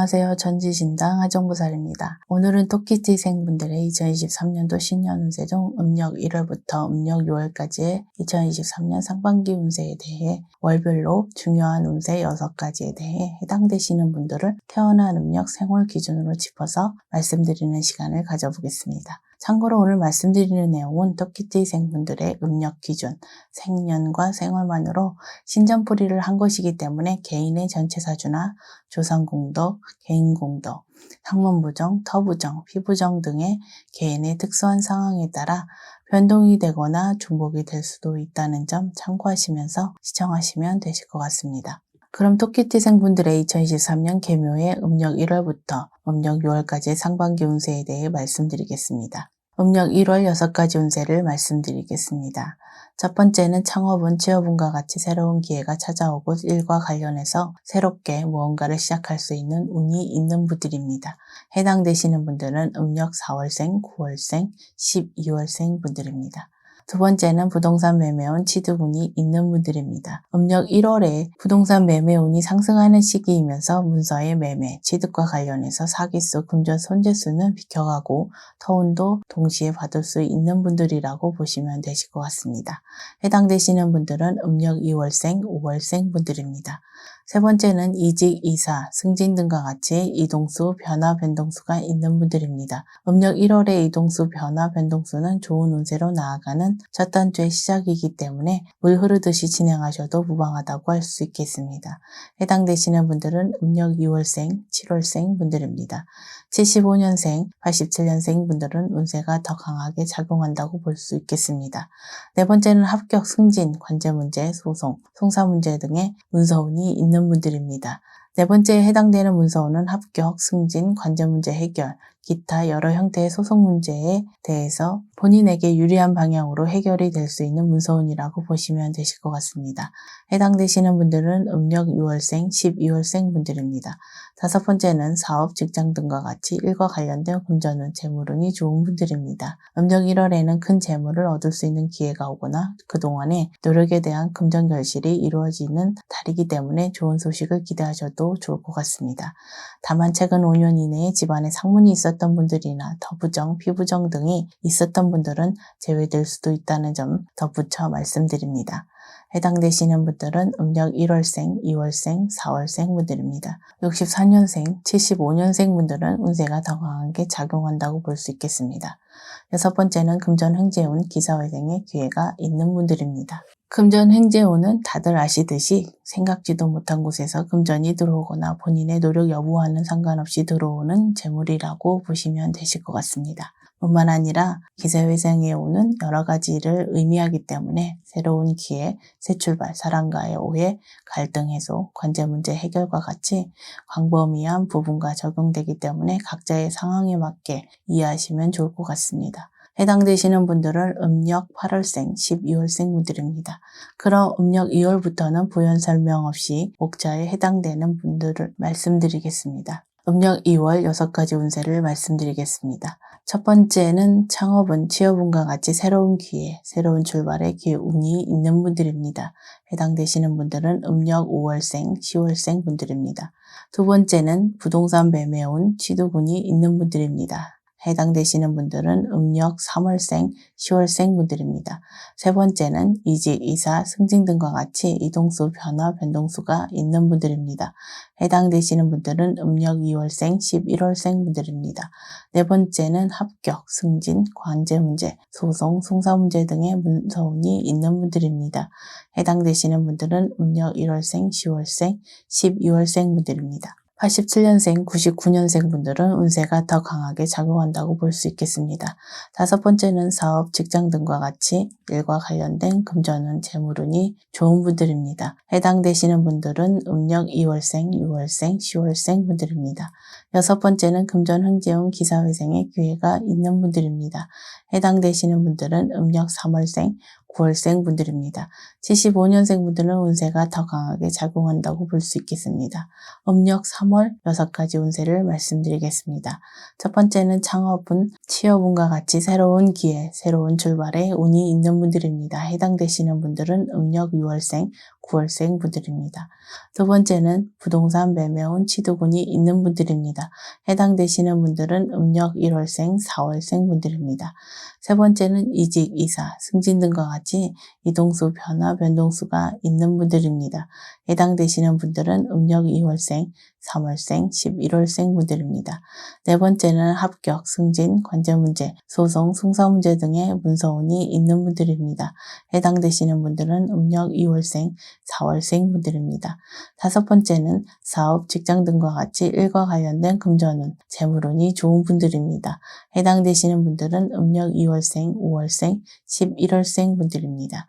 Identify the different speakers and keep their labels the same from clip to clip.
Speaker 1: 안녕하세요. 전지신당 하정부살입니다. 오늘은 토끼띠생분들의 2023년도 신년 운세 중 음력 1월부터 음력 6월까지의 2023년 상반기 운세에 대해 월별로 중요한 운세 6가지에 대해 해당되시는 분들을 태어난 음력 생월 기준으로 짚어서 말씀드리는 시간을 가져보겠습니다. 참고로 오늘 말씀드리는 내용은 토끼띠생분들의 음력 기준, 생년과 생월만으로 신전풀이를 한 것이기 때문에 개인의 전체 사주나 조상공덕, 개인공덕, 상문부정, 터부정, 피부정 등의 개인의 특수한 상황에 따라 변동이 되거나 중복이 될 수도 있다는 점 참고하시면서 시청하시면 되실 것 같습니다. 그럼 토끼띠 생분들의 2023년 개묘의 음력 1월부터 음력 6월까지의 상반기 운세에 대해 말씀드리겠습니다. 음력 1월 6가지 운세를 말씀드리겠습니다. 첫 번째는 창업은 취업운과 같이 새로운 기회가 찾아오고 일과 관련해서 새롭게 무언가를 시작할 수 있는 운이 있는 분들입니다. 해당되시는 분들은 음력 4월생, 9월생, 12월생 분들입니다. 두 번째는 부동산 매매운 취득운이 있는 분들입니다. 음력 1월에 부동산 매매운이 상승하는 시기이면서 문서의 매매, 취득과 관련해서 사기수, 금전 손재수는 비켜가고 터운도 동시에 받을 수 있는 분들이라고 보시면 되실 것 같습니다. 해당되시는 분들은 음력 2월생, 5월생 분들입니다. 세 번째는 이직, 이사, 승진 등과 같이 이동수, 변화, 변동수가 있는 분들입니다. 음력 1월의 이동수, 변화, 변동수는 좋은 운세로 나아가는 첫 단주의 시작이기 때문에 물 흐르듯이 진행하셔도 무방하다고 할 수 있겠습니다. 해당되시는 분들은 음력 2월생, 7월생 분들입니다. 75년생, 87년생 분들은 운세가 더 강하게 작용한다고 볼 수 있겠습니다. 네 번째는 합격, 승진, 관제 문제, 소송, 송사 문제 등의 문서운이 있는 분들입니다. 네 번째에 해당되는 문서운은 합격, 승진, 관제 문제 해결, 기타 여러 형태의 소송 문제에 대해서 본인에게 유리한 방향으로 해결이 될 수 있는 문서운이라고 보시면 되실 것 같습니다. 해당되시는 분들은 음력 6월생, 12월생 분들입니다. 다섯 번째는 사업, 직장 등과 같이 일과 관련된 금전운, 재물운이 좋은 분들입니다. 음력 1월에는 큰 재물을 얻을 수 있는 기회가 오거나 그동안에 노력에 대한 금전 결실이 이루어지는 달이기 때문에 좋은 소식을 기대하셔도 좋을 것 같습니다. 다만 최근 5년 이내에 집안에 상문이 있 었던 분들이나 더부정, 피부정 등이 있었던 분들은 제외될 수도 있다는 점 덧붙여 말씀드립니다. 해당되시는 분들은 음력 1월생, 2월생, 4월생 분들입니다. 64년생, 75년생 분들은 운세가 더 강하게 작용한다고 볼 수 있겠습니다. 여섯 번째는 금전 행재운 기사회생의 기회가 있는 분들입니다. 금전 행재운은 다들 아시듯이 생각지도 못한 곳에서 금전이 들어오거나 본인의 노력 여부와는 상관없이 들어오는 재물이라고 보시면 되실 것 같습니다. 뿐만 아니라 기세회생에 오는 여러 가지 일을 의미하기 때문에 새로운 기회, 새 출발, 사람과의 오해, 갈등 해소, 관제 문제 해결과 같이 광범위한 부분과 적용되기 때문에 각자의 상황에 맞게 이해하시면 좋을 것 같습니다. 해당되시는 분들은 음력 8월생, 12월생 분들입니다. 그럼 음력 2월부터는 부연 설명 없이 목자에 해당되는 분들을 말씀드리겠습니다. 음력 2월 6가지 운세를 말씀드리겠습니다. 첫 번째는 창업은 취업운과 같이 새로운 기회, 새로운 출발의 기회, 운이 있는 분들입니다. 해당되시는 분들은 음력 5월생, 10월생 분들입니다. 두 번째는 부동산 매매운, 취득운이 있는 분들입니다. 해당되시는 분들은 음력 3월생, 10월생 분들입니다. 세 번째는 이직, 이사, 승진 등과 같이 이동수, 변화, 변동수가 있는 분들입니다. 해당되시는 분들은 음력 2월생, 11월생 분들입니다. 네 번째는 합격, 승진, 관제 문제, 소송, 송사 문제 등의 문서운이 있는 분들입니다. 해당되시는 분들은 음력 1월생, 10월생, 12월생 분들입니다. 87년생, 99년생 분들은 운세가 더 강하게 작용한다고 볼 수 있겠습니다. 다섯 번째는 사업, 직장 등과 같이 일과 관련된 금전운, 재물운이 좋은 분들입니다. 해당되시는 분들은 음력 2월생, 6월생, 10월생 분들입니다. 여섯 번째는 금전 흥재운 기사회생의 기회가 있는 분들입니다. 해당되시는 분들은 음력 3월생, 9월생 분들입니다. 75년생 분들은 운세가 더 강하게 작용한다고 볼 수 있겠습니다. 음력 3월 6가지 운세를 말씀드리겠습니다. 첫 번째는 창업운, 취업운과 같이 새로운 기회, 새로운 출발에 운이 있는 분들입니다. 해당되시는 분들은 음력 6월생, 9월생 분들입니다. 두 번째는 부동산 매매운 취두군이 있는 분들입니다. 해당되시는 분들은 음력 1월생, 4월생 분들입니다. 세 번째는 이직, 이사, 승진 등과 같이 이동수, 변화, 변동수가 있는 분들입니다. 해당되시는 분들은 음력 2월생, 3월생, 11월생 분들입니다. 네 번째는 합격, 승진, 관제문제, 소송, 승사문제 등의 문서운이 있는 분들입니다. 해당되시는 분들은 음력 2월생, 4월생 분들입니다. 다섯 번째는 사업, 직장 등과 같이 일과 관련된 금전운, 재물운이 좋은 분들입니다. 해당되시는 분들은 음력 2월생, 5월생, 11월생 분들 입니다.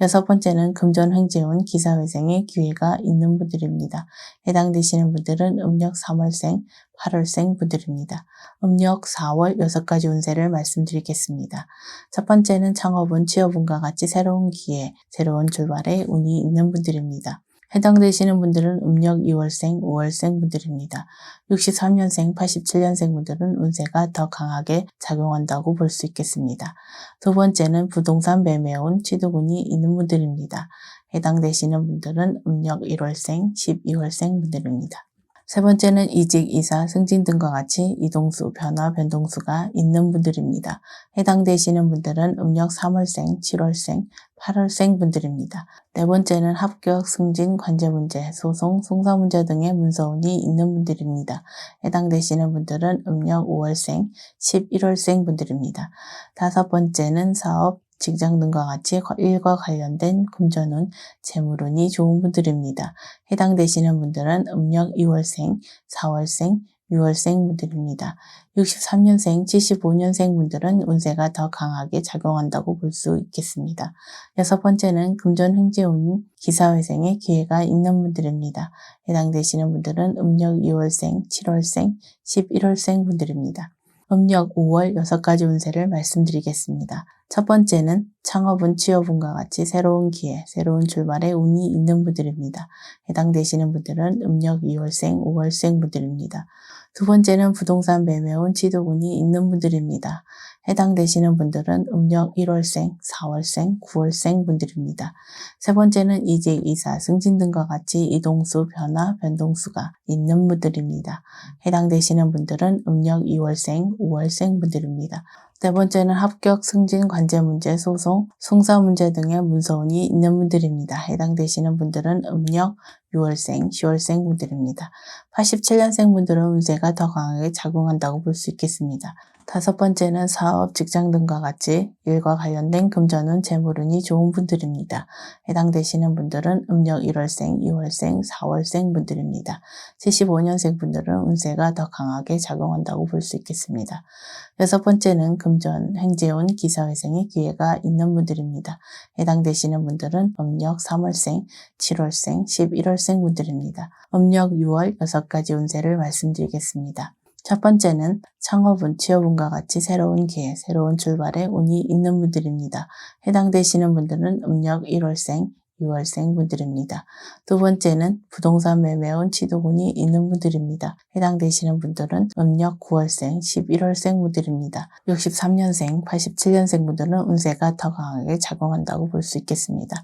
Speaker 1: 여섯 번째는 금전 횡재운 기사회생의 기회가 있는 분들입니다. 해당되시는 분들은 음력 3월생, 8월생 분들입니다. 음력 4월 6가지 운세를 말씀드리겠습니다. 첫 번째는 창업운, 취업운과 같이 새로운 기회, 새로운 출발에 운이 있는 분들입니다. 해당되시는 분들은 음력 2월생, 5월생 분들입니다. 63년생, 87년생 분들은 운세가 더 강하게 작용한다고 볼 수 있겠습니다. 두 번째는 부동산 매매운 취득운이 있는 분들입니다. 해당되시는 분들은 음력 1월생, 12월생 분들입니다. 세 번째는 이직, 이사, 승진 등과 같이 이동수, 변화, 변동수가 있는 분들입니다. 해당되시는 분들은 음력 3월생, 7월생, 8월생 분들입니다. 네 번째는 합격, 승진, 관제 문제, 소송, 송사 문제 등의 문서운이 있는 분들입니다. 해당되시는 분들은 음력 5월생, 11월생 분들입니다. 다섯 번째는 사업, 직장 등과 같이 일과 관련된 금전운, 재물운이 좋은 분들입니다. 해당 되시는 분들은 음력 2월생, 4월생, 6월생 분들입니다. 63년생, 75년생 분들은 운세가 더 강하게 작용한다고 볼 수 있겠습니다. 여섯 번째는 금전 횡재운 기사회생의 기회가 있는 분들입니다. 해당되시는 분들은 음력 2월생, 7월생, 11월생 분들입니다. 음력 5월 6가지 운세를 말씀드리겠습니다. 첫 번째는 창업은 취업운과 같이 새로운 기회, 새로운 출발에 운이 있는 분들입니다. 해당되시는 분들은 음력 2월생, 5월생 분들입니다. 두 번째는 부동산 매매운 취득운이 있는 분들입니다. 해당되시는 분들은 음력 1월생, 4월생, 9월생 분들입니다. 세 번째는 이직, 이사, 승진 등과 같이 이동수, 변화, 변동수가 있는 분들입니다. 해당되시는 분들은 음력 2월생, 5월생 분들입니다. 네 번째는 합격, 승진, 관제 문제, 소송, 송사 문제 등의 문서운이 있는 분들입니다. 해당되시는 분들은 음력, 6월생, 10월생 분들입니다. 87년생 분들은 운세가 더 강하게 작용한다고 볼 수 있겠습니다. 다섯 번째는 사업, 직장 등과 같이 일과 관련된 금전은 재물운이 좋은 분들입니다. 해당되시는 분들은 음력 1월생, 2월생, 4월생 분들입니다. 75년생 분들은 운세가 더 강하게 작용한다고 볼 수 있겠습니다. 여섯 번째는 금전, 행재운, 기사회생의 기회가 있는 분들입니다. 해당되시는 분들은 음력 3월생, 7월생, 11월생 분들입니다. 음력 6월 6가지 운세를 말씀드리겠습니다. 첫 번째는 창업운, 취업운과 같이 새로운 기회, 새로운 출발에 운이 있는 분들입니다. 해당되시는 분들은 음력 1월생, 6월생 분들입니다. 두 번째는 부동산 매매운 취득운이 있는 분들입니다. 해당되시는 분들은 음력 9월생, 11월생 분들입니다. 63년생, 87년생 분들은 운세가 더 강하게 작용한다고 볼 수 있겠습니다.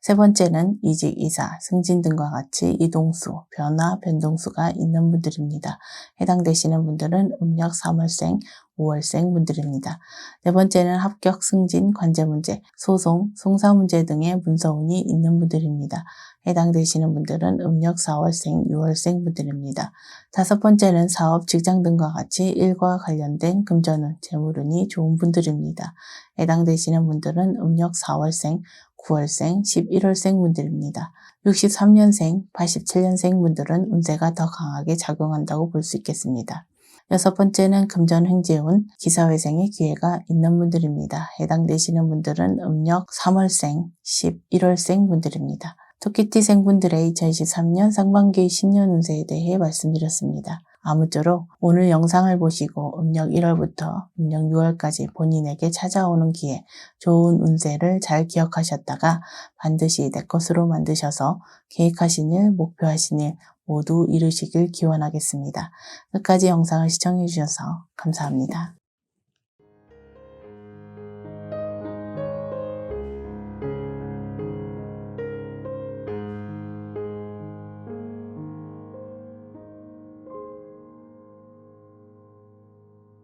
Speaker 1: 세 번째는 이직, 이사, 승진 등과 같이 이동수, 변화, 변동수가 있는 분들입니다. 해당되시는 분들은 음력 3월생, 5월생 분들입니다. 네 번째는 합격, 승진, 관제 문제, 소송, 송사 문제 등의 문서운이 있는 분들입니다. 해당되시는 분들은 음력 4월생, 6월생 분들입니다. 다섯 번째는 사업, 직장 등과 같이 일과 관련된 금전운, 재물운이 좋은 분들입니다. 해당되시는 분들은 음력 4월생, 9월생, 11월생 분들입니다. 63년생, 87년생 분들은 운세가 더 강하게 작용한다고 볼 수 있겠습니다. 여섯 번째는 금전 횡재운 기사회생의 기회가 있는 분들입니다. 해당되시는 분들은 음력 3월생, 11월생 분들입니다. 토끼띠 생 분들의 2023년 상반기 신년 운세에 대해 말씀드렸습니다. 아무쪼록 오늘 영상을 보시고 음력 1월부터 음력 6월까지 본인에게 찾아오는 기회, 좋은 운세를 잘 기억하셨다가 반드시 내 것으로 만드셔서 계획하신 일, 목표하신 일 모두 이루시길 기원하겠습니다. 끝까지 영상을 시청해 주셔서 감사합니다.